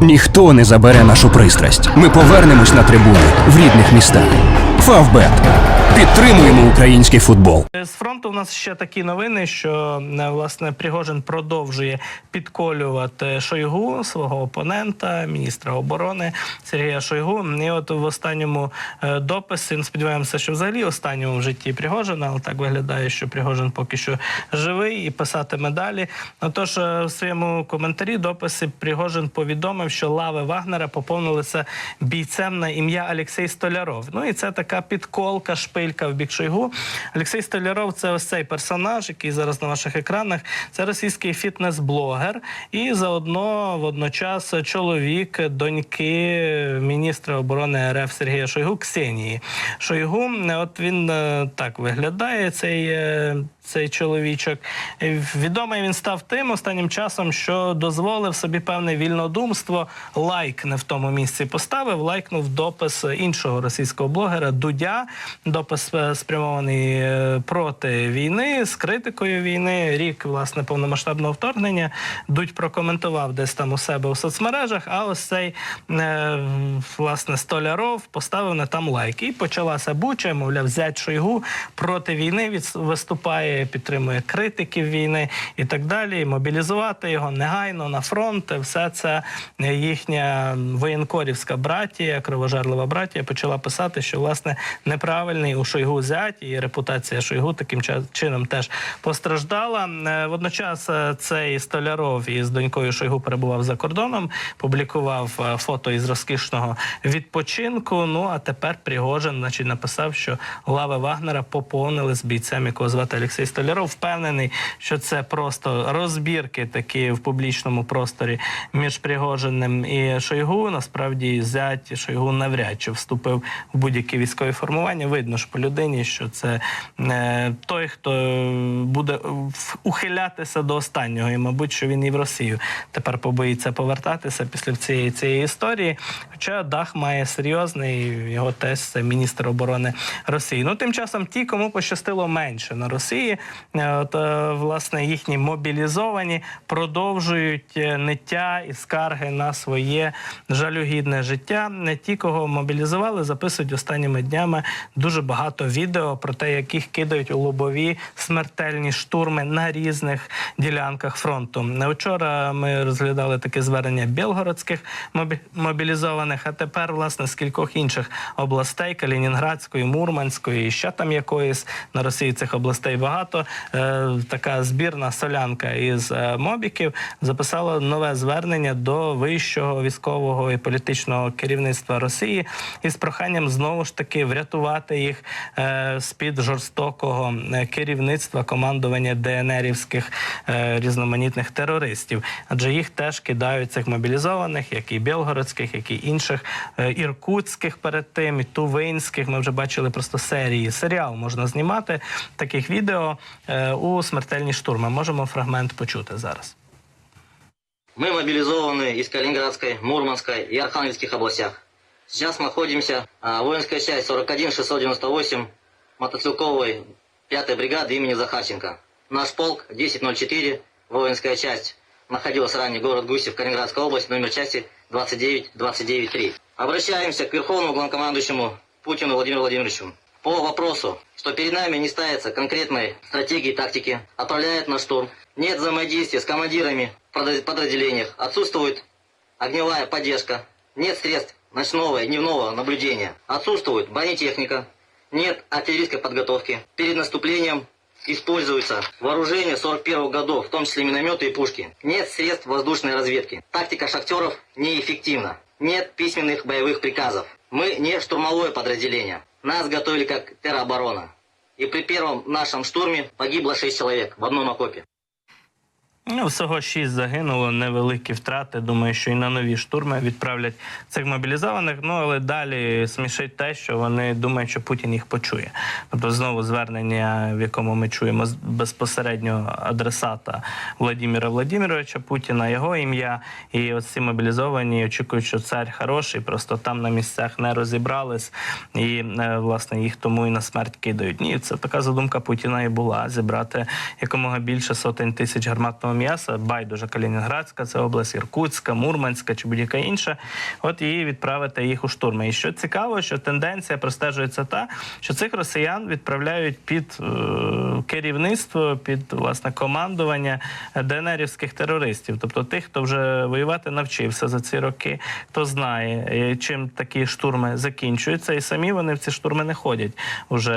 Ніхто не забере нашу пристрасть. Ми повернемось на трибуни в рідних містах. Фавбет. Підтримуємо український футбол. З фронту у нас ще такі новини, що е, власне Пригожин продовжує підколювати Шойгу, свого опонента, міністра оборони Сергія Шойгу. І от в останньому е, дописі ну, сподіваємося, що взагалі останньому в житті Пригожина, але так виглядає, що Пригожин поки що живий і писатиме далі. Отож, е, в своєму коментарі дописі Пригожин повідомив, що лави Вагнера поповнилися бійцем на ім'я Олексій Столяров. Ну і це така підколка, шпилька в бік Шойгу. Олексій Столяров це ось цей персонаж, який зараз на ваших екранах. Це російський фітнес-блогер, і заодно водночас чоловік доньки міністра оборони РФ Сергія Шойгу Ксенії. Шойгу, от він е, так виглядає, цей, е, цей чоловічок. Е, Відомий він став тим останнім часом, що дозволив собі певне вільнодумство. Лайк не в тому місці поставив, лайкнув допис іншого російського блогера Дудя. Допис е, спрямований е, проти війни з критикою війни. Рік власне повномасштабного вторгнення. Дудь прокоментував десь там у себе у соцмережах. А ось цей власне Столяров поставив на там лайк. І почалася буча, мовляв, зять Шойгу проти війни від, підтримує критиків війни і так далі. І мобілізувати його негайно на фронт. Все це їхня воєнкорівська братія, кровожерлива братія, почала писати, що власне неправильний у Шойгу зять, і репутація Шойгу таким чином теж постраждала. Е, Водночас е, цей Столяров із донькою Шойгу перебував за кордоном, публікував е, фото із розкішного відпочинку. Ну а тепер Пригожин, значить, написав, що лави Вагнера поповнили з бійцем, якого звати Олексій Столяров. Впевнений, що це просто розбірки такі в публічному просторі між Пригожиним і Шойгу. Насправді зять Шойгу навряд чи вступив в будь-які військові формування. Видно ж по людині, що це е, той, хто буде ухилятися до останнього, і мабуть, що він і в Росію тепер побоїться повертатися після цієї цієї історії. Хоча дах має серйозний, його теж це міністр оборони Росії. Ну тим часом ті, кому пощастило менше на Росії, е, от е, власне їхні мобілізовані продовжують е, ниття і скарги на своє жалюгідне життя. Не ті, кого мобілізували, записують останніми днями дуже багато відео про те, як їх кидають у лобові смертельні штурми на різних ділянках фронту. Вчора ми розглядали таке звернення білгородських мобі- мобілізованих, а тепер власне з кількох інших областей Калінінградської, Мурманської, і ще там якоїсь на Росії цих областей багато. Е, така збірна солянка із е, мобіків записала нове звернення до вищого військового і політичного керівництва Росії із проханням знову ж таки врятувати їх е, з під жорстокого керівництва командування ДНРівських різноманітних терористів, адже їх теж кидають цих мобілізованих, як і білгородських, як і інших іркутських перед тим, і тувинських. Ми вже бачили просто серії. Серіал можна знімати таких відео е, у смертельні штурми. Можемо фрагмент почути зараз. Мы мобилизованы из Калининградской, Мурманской и Архангельских областях. Сейчас мы находимся а, воинская часть 41-698 мотострелковой 5 бригады имени Захарченко. Наш полк 1004, воинская часть, находилась ранее город Гусев, Калининградская область, номер части 29-29-3. Обращаемся к Верховному главнокомандующему Путину Владимиру Владимировичу По вопросу, что перед нами не ставится конкретной стратегии тактики, отправляет на штурм. Нет взаимодействия с командирами в подра- подразделениях, отсутствует огневая поддержка, нет средств ночного и дневного наблюдения, отсутствует бронетехника, нет артиллерийской подготовки. Перед наступлением используется вооружение 41 годов, в том числе минометы и пушки. Нет средств воздушной разведки. Тактика шахтеров неэффективна. Нет письменных боевых приказов. Мы не штурмовое подразделение. Нас готовили как тероборона. И при первом нашем штурме погибло 6 человек в одном окопе. Ну, всього шість загинуло, невеликі втрати. Думаю, що і на нові штурми відправлять цих мобілізованих. Ну але далі смішить те, що вони думають, що Путін їх почує. Тобто знову звернення, в якому ми чуємо безпосередньо адресата Владимира Владимировича Путіна, його ім'я. І ось ці мобілізовані очікують, що цар хороший, просто там на місцях не розібрались, і е, власне їх тому і на смерть кидають. Ні, це така задумка Путіна і була зібрати якомога більше сотень тисяч гарматного гарматного м'яса, байдуже Калінінградська, це область Іркутська, Мурманська чи будь-яка інша. От і відправити їх у штурми. І що цікаво, що тенденція простежується та, що цих росіян відправляють під е, керівництво, під власне командування ДНРівських терористів, тобто тих, хто вже воювати навчився за ці роки, хто знає, е, чим такі штурми закінчуються, і самі вони в ці штурми не ходять. Уже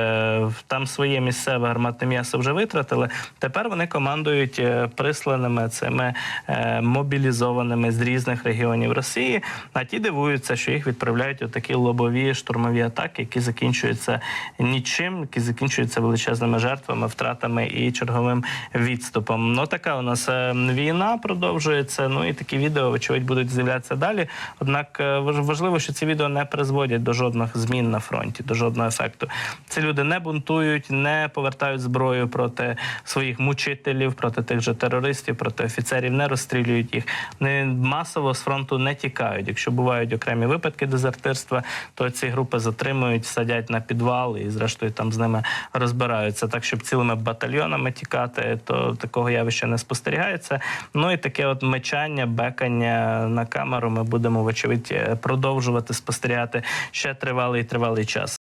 там своє місцеве гарматне м'ясо вже витратили. Тепер вони командують е, присланими цими е, мобілізованими з різних регіонів Росії. А ті дивуються, що їх відправляють у такі лобові штурмові атаки, які закінчуються нічим, які закінчуються величезними жертвами, втратами і черговим відступом. Ну така у нас е, війна продовжується. Ну і такі відео, вочевидь, будуть з'являтися далі. Однак е, важ- важливо, що ці відео не призводять до жодних змін на фронті, до жодного ефекту. Ці люди не бунтують, не повертають зброю проти своїх мучителів, проти тих же терористів, проти офіцерів, не розстрілюють їх. Вони масово з фронту не тікають. Якщо бувають окремі випадки дезертирства, то ці групи затримують, садять на підвал і, зрештою, там з ними розбираються. Так, щоб цілими батальйонами тікати, то такого явища не спостерігається. Ну і таке от мечання, бекання на камеру ми будемо, вочевидь, продовжувати спостерігати ще тривалий тривалий час.